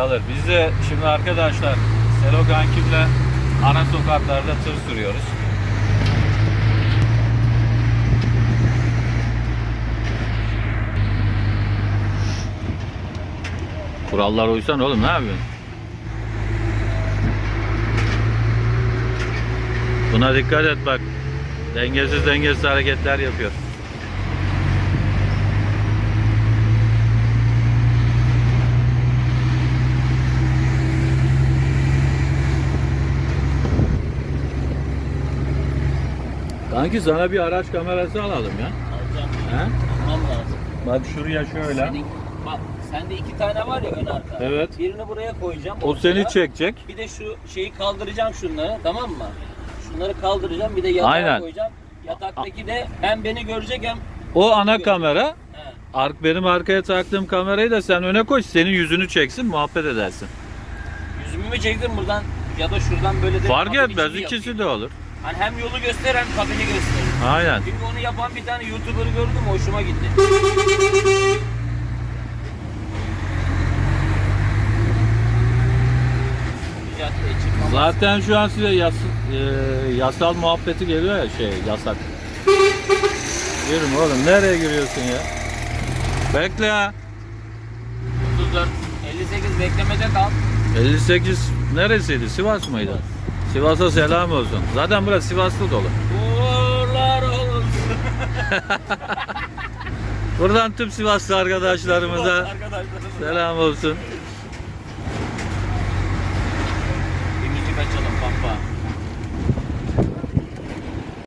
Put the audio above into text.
alır. Biz de şimdi arkadaşlar Selo kankimle ana sokaklarda tır sürüyoruz. Kurallar uysan oğlum ne yapıyorsun? Buna dikkat et bak. Dengesiz dengesiz hareketler yapıyor. Kanki sana bir araç kamerası alalım ya. Alacağım. He? Almam lazım. Bak şuraya şöyle. Senin, bak sende iki tane var ya ön arka. Evet. Birini buraya koyacağım. O ortaya. seni çekecek. Bir de şu şeyi kaldıracağım şunları tamam mı? Şunları kaldıracağım bir de yatağa Aynen. koyacağım. Yataktaki de hem beni görecek hem O ana kamera. He. Ark benim arkaya taktığım kamerayı da sen öne koy. Senin yüzünü çeksin, muhabbet edersin. yüzümü mü çektim buradan ya da şuradan böyle de Fark etmez, ikisi yapayım. de olur. Hani hem yolu göster hem kabini göster. Aynen. Çünkü onu yapan bir tane YouTuber'ı gördüm hoşuma gitti. Zaten şu an size yas, e, yasal muhabbeti geliyor ya şey yasak. Yürüm oğlum nereye giriyorsun ya? Bekle. 34, 58 beklemede kal. 58 neresiydi? Sivas mıydı? Sivas'a selam olsun. Zaten burası Sivaslı dolu. Uğurlar olsun. Buradan tüm Sivaslı arkadaşlarımıza Arkadaşlar. selam olsun.